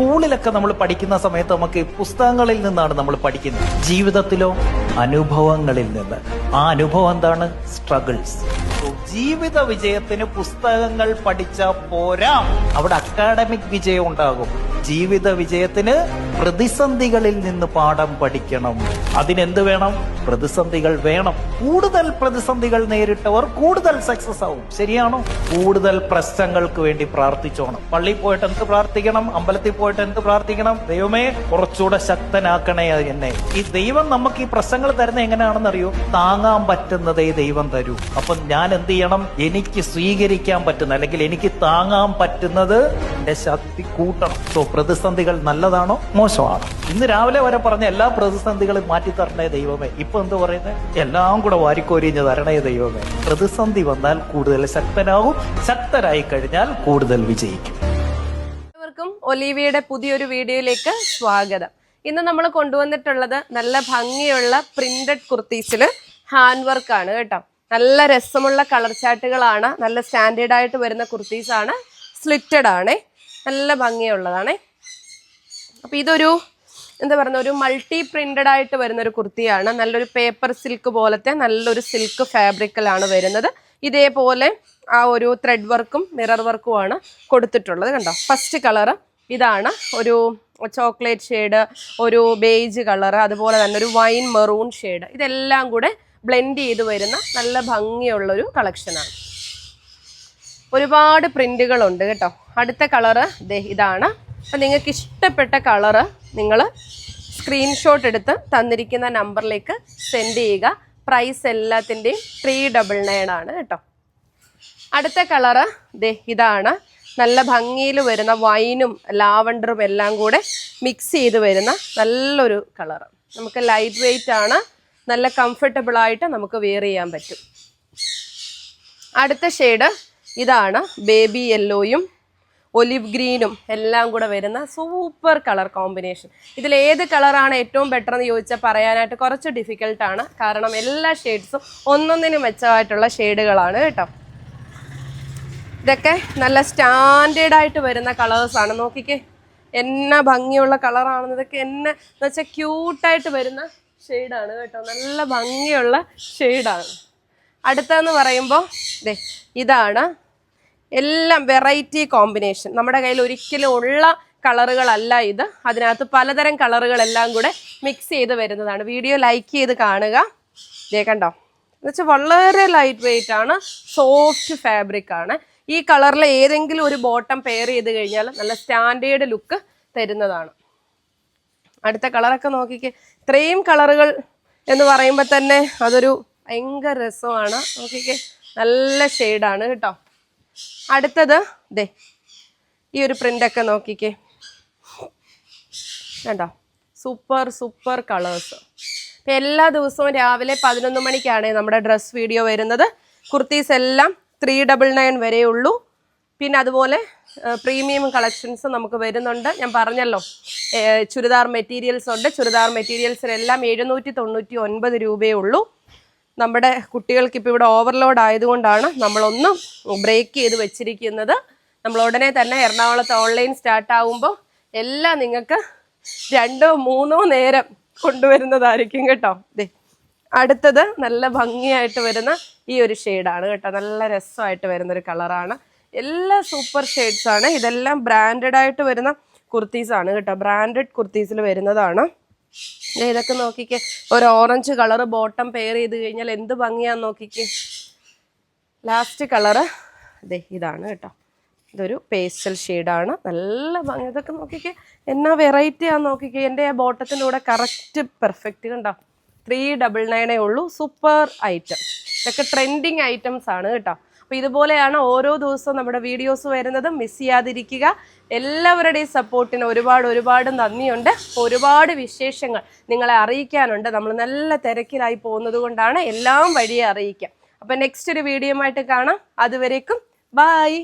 സ്കൂളിലൊക്കെ നമ്മൾ പഠിക്കുന്ന സമയത്ത് നമുക്ക് പുസ്തകങ്ങളിൽ നിന്നാണ് നമ്മൾ പഠിക്കുന്നത്. ജീവിതത്തിലോ അനുഭവങ്ങളിൽ നിന്ന്. ആ അനുഭവം എന്താണ്? സ്ട്രഗിൾസ് ജീവിത വിജയത്തിന് പുസ്തകങ്ങൾ പഠിച്ച പോരാ. അവിടെ അക്കാഡമിക് വിജയം ഉണ്ടാകും. ജീവിത വിജയത്തിന് പ്രതിസന്ധികളിൽ നിന്ന് പാഠം പഠിക്കണം. അതിനെന്ത് വേണം? പ്രതിസന്ധികൾ വേണം. കൂടുതൽ പ്രതിസന്ധികൾ നേരിട്ടവർ കൂടുതൽ സക്സസ് ആവും. ശരിയാണോ? കൂടുതൽ പ്രശ്നങ്ങൾക്ക് വേണ്ടി പ്രാർത്ഥിച്ചോണം. പള്ളി പോയിട്ട് എന്ത് പ്രാർത്ഥിക്കണം? അമ്പലത്തിൽ പോയിട്ട് എന്ത് പ്രാർത്ഥിക്കണം? ദൈവമേ കുറച്ചുകൂടെ ശക്തനാക്കണേ എന്നെ. ഈ ദൈവം നമുക്ക് ഈ പ്രശ്നങ്ങൾ തരുന്ന എങ്ങനെയാണെന്ന് അറിയോ താങ്ങാൻ പറ്റുന്നതേ ദൈവം തരൂ. അപ്പൊ ഞാൻ എന്ത് ചെയ്യണം? എനിക്ക് സ്വീകരിക്കാൻ പറ്റുന്ന അല്ലെങ്കിൽ എനിക്ക് താങ്ങാൻ പറ്റുന്നത് എന്റെ ശക്തി കൂട്ടണം. സോ പ്രതിസന്ധികൾ നല്ലതാണോ മോശമാണോ? ഇന്ന് രാവിലെ വരെ പറഞ്ഞ എല്ലാ പ്രതിസന്ധികളും മാറ്റി തരണേ ദൈവമേ. ഇപ്പൊ എന്ത് പറയുന്നത് എല്ലാം കൂടെ വാരിക്കോരിഞ്ഞ് തരണേ ദൈവമേ. പ്രതിസന്ധി വന്നാൽ കൂടുതൽ ശക്തനാകും. ശക്തരായി കഴിഞ്ഞാൽ കൂടുതൽ വിജയിക്കും. എല്ലാവർക്കും ഒലീവിയുടെ പുതിയൊരു വീഡിയോയിലേക്ക് സ്വാഗതം. ഇന്ന് നമ്മൾ കൊണ്ടുവന്നിട്ടുള്ളത് നല്ല ഭംഗിയുള്ള പ്രിന്റഡ് കുർത്തീസിൽ ഹാൻഡ് വർക്ക് ആണ് കേട്ടോ. നല്ല രസമുള്ള കളർ ചാട്ടുകളാണ് നല്ല സ്റ്റാൻഡേർഡ് ആയിട്ട് വരുന്ന കുർത്തീസ് ആണ് സ്ലിറ്റഡ് ആണേ. നല്ല ഭംഗിയുള്ളതാണേ. അപ്പൊ ഇതൊരു എന്താ പറയുന്ന ഒരു മൾട്ടി പ്രിന്റഡ് ആയിട്ട് വരുന്ന ഒരു കുർത്തിയാണ്. നല്ലൊരു പേപ്പർ സിൽക്ക് പോലത്തെ നല്ലൊരു സിൽക്ക് ഫാബ്രിക്കിലാണ് വരുന്നത്. ഇതേപോലെ ആ ഒരു ത്രെഡ് വർക്കും മിറർ വർക്കുമാണ് കൊടുത്തിട്ടുള്ളത് കണ്ടോ? ഫസ്റ്റ് കളറ് ഇതാണ്. ഒരു ചോക്ലേറ്റ് ഷെയ്ഡ് ഒരു ബേജ് കളറ് അതുപോലെ തന്നെ ഒരു വൈൻ മെറൂൺ ഷെയ്ഡ് ഇതെല്ലാം കൂടെ ബ്ലെൻഡ് ചെയ്ത് വരുന്ന നല്ല ഭംഗിയുള്ളൊരു കളക്ഷനാണ് ഒരുപാട് പ്രിന്റുകളുണ്ട് കേട്ടോ. അടുത്ത കളറ് ഇതാണ്. അപ്പം നിങ്ങൾക്ക് ഇഷ്ടപ്പെട്ട കളറ് നിങ്ങൾ സ്ക്രീൻഷോട്ട് എടുത്ത് തന്നിരിക്കുന്ന നമ്പറിലേക്ക് സെൻഡ് ചെയ്യുക. പ്രൈസ് എല്ലാത്തിന്റെയും ത്രീ ഡബിൾ നയൻ ആണ് കേട്ടോ. അടുത്ത കളറ് ദേ ഇതാണ്. നല്ല ഭംഗിയിൽ വരുന്ന വൈനും ലാവണ്ടറും എല്ലാം കൂടെ മിക്സ് ചെയ്ത് വരുന്ന നല്ലൊരു കളറ് നമുക്ക് ലൈറ്റ് വെയിറ്റ് ആണ്. നല്ല കംഫർട്ടബിൾ ആയിട്ട് നമുക്ക് വെയർ ചെയ്യാൻ പറ്റും. അടുത്ത ഷെയ്ഡ് ഇതാണ്. ബേബി യെല്ലോയും ഒലിവ് ഗ്രീനും എല്ലാം കൂടെ വരുന്ന സൂപ്പർ കളർ കോമ്പിനേഷൻ. ഇതിൽ ഏത് കളറാണ് ഏറ്റവും ബെറ്റർ എന്ന് ചോദിച്ചാൽ പറയാനായിട്ട് കുറച്ച് ഡിഫിക്കൽട്ടാണ് കാരണം എല്ലാ ഷെയ്ഡ്സും ഒന്നൊന്നിനും മെച്ചമായിട്ടുള്ള ഷെയ്ഡുകളാണ് കേട്ടോ. ഇതൊക്കെ നല്ല സ്റ്റാൻഡേർഡ് ആയിട്ട് വരുന്ന കളേഴ്സാണ് നോക്കിക്കേ എന്ന ഭംഗിയുള്ള കളറാണെന്ന് ഇതൊക്കെ എന്നെ എന്ന് വെച്ചാൽ ക്യൂട്ടായിട്ട് വരുന്ന ഷെയ്ഡാണ് കേട്ടോ. നല്ല ഭംഗിയുള്ള ഷെയ്ഡാണ് അടുത്തതെന്ന് പറയുമ്പോൾ ദേ ഇതാണ് എല്ലാം വെറൈറ്റി കോമ്പിനേഷൻ. നമ്മുടെ കയ്യിൽ ഒരിക്കലും ഉള്ള കളറുകളല്ല ഇത്. അതിനകത്ത് പലതരം കളറുകളെല്ലാം കൂടെ മിക്സ് ചെയ്ത് വരുന്നതാണ്. വീഡിയോ ലൈക്ക് ചെയ്ത് കാണുക. ദേ കണ്ടോ? എന്നുവെച്ചാൽ വളരെ ലൈറ്റ് വെയിറ്റ് ആണ് സോഫ്റ്റ് ഫാബ്രിക് ആണ്. ഈ കളറിൽ ഏതെങ്കിലും ഒരു ബോട്ടം പെയർ ചെയ്ത് കഴിഞ്ഞാൽ നല്ല സ്റ്റാൻഡേർഡ് ലുക്ക് തരുന്നതാണ്. അടുത്ത കളറൊക്കെ നോക്കിക്കേ. ഇത്രയും കളറുകൾ എന്ന് പറയുമ്പോൾ തന്നെ അതൊരു ഭയങ്കര രസമാണ്. നോക്കിക്കേ. നല്ല ഷെയ്ഡാണ് കേട്ടോ. അടുത്തത് ദേ ഈ ഒരു പ്രിന്റൊക്കെ നോക്കിക്കേ. കണ്ടോ? സൂപ്പർ സൂപ്പർ കളേഴ്സ് ഇപ്പം എല്ലാ ദിവസവും രാവിലെ പതിനൊന്ന് മണിക്കാണ് നമ്മുടെ ഡ്രസ് വീഡിയോ വരുന്നത്. കുർത്തീസ് എല്ലാം ത്രീ ഡബിൾ നയൻ വരെയുള്ളൂ പിന്നെ അതുപോലെ പ്രീമിയം കളക്ഷൻസ് നമുക്ക് വരുന്നുണ്ട്. ഞാൻ പറഞ്ഞല്ലോ ചുരിദാർ മെറ്റീരിയൽസ് ഉണ്ട്. ചുരിദാർ മെറ്റീരിയൽസിനെല്ലാം എഴുന്നൂറ്റി തൊണ്ണൂറ്റി ഒൻപത് രൂപയേ ഉള്ളൂ. നമ്മുടെ കുട്ടികൾക്ക് ഇപ്പോൾ ഇവിടെ ഓവർലോഡ് ആയതുകൊണ്ടാണ് നമ്മളൊന്ന് ബ്രേക്ക് ചെയ്ത് വെച്ചിരിക്കുന്നത്. നമ്മൾ ഉടനെ തന്നെ എറണാകുളത്ത് ഓൺലൈൻ സ്റ്റാർട്ട് ആകുമ്പോൾ എല്ലാം നിങ്ങൾക്ക് രണ്ടോ മൂന്നോ നേരം കൊണ്ടുവരുന്നതായിരിക്കും കേട്ടോ. ദേ അടുത്തത് നല്ല ഭംഗിയായിട്ട് വരുന്ന ഈ ഒരു ഷെയ്ഡാണ് കേട്ടോ. നല്ല രസമായിട്ട് വരുന്ന ഒരു കളറാണ്. എല്ലാ സൂപ്പർ ഷെയ്ഡ്സ് ആണ് ഇതെല്ലാം ബ്രാൻഡഡ് ആയിട്ട് വരുന്ന കുർത്തീസാണ് കേട്ടോ. ബ്രാൻഡഡ് കുർത്തീസിൽ വരുന്നതാണ്. ഇതൊക്കെ നോക്കിക്കേ. ഒരു ഓറഞ്ച് കളർ ബോട്ടം പെയർ ചെയ്ത് കഴിഞ്ഞാൽ എന്ത് ഭംഗിയാന്ന് നോക്കിക്കേ. ലാസ്റ്റ് കളറ് ദേ ഇതാണ് കേട്ടോ. ഇതൊരു പേസ്റ്റൽ ഷെയ്ഡാണ് നല്ല ഭംഗി. ഇതൊക്കെ നോക്കിക്കേ. എന്നാ വെറൈറ്റി ആന്ന് നോക്കിക്കേ. എന്റെ ആ ബോട്ടത്തിന്റെ കൂടെ കറക്റ്റ് പെർഫെക്റ്റ് കണ്ടോ? ത്രീ ഡബിൾ നയനേ ഉള്ളൂ. സൂപ്പർ ഐറ്റം ഇതൊക്കെ ട്രെൻഡിങ് ഐറ്റംസ് ആണ് കേട്ടോ. അപ്പോൾ ഇതുപോലെയാണ് ഓരോ ദിവസവും നമ്മുടെ വീഡിയോസ് വരുന്നത്. മിസ് ചെയ്യാതിരിക്കുക. എല്ലാവരുടെയും സപ്പോർട്ടിന് ഒരുപാട് ഒരുപാട് നന്ദിയുണ്ട്. ഒരുപാട് വിശേഷങ്ങൾ നിങ്ങളെ അറിയിക്കാനുണ്ട്. നമ്മൾ നല്ല തിരക്കിലായി പോകുന്നത് കൊണ്ടാണ് എല്ലാം വഴിയെ അറിയിക്കാം അപ്പം നെക്സ്റ്റ് ഒരു വീഡിയോ ആയിട്ട് കാണാം. അതുവരേക്കും ബായ്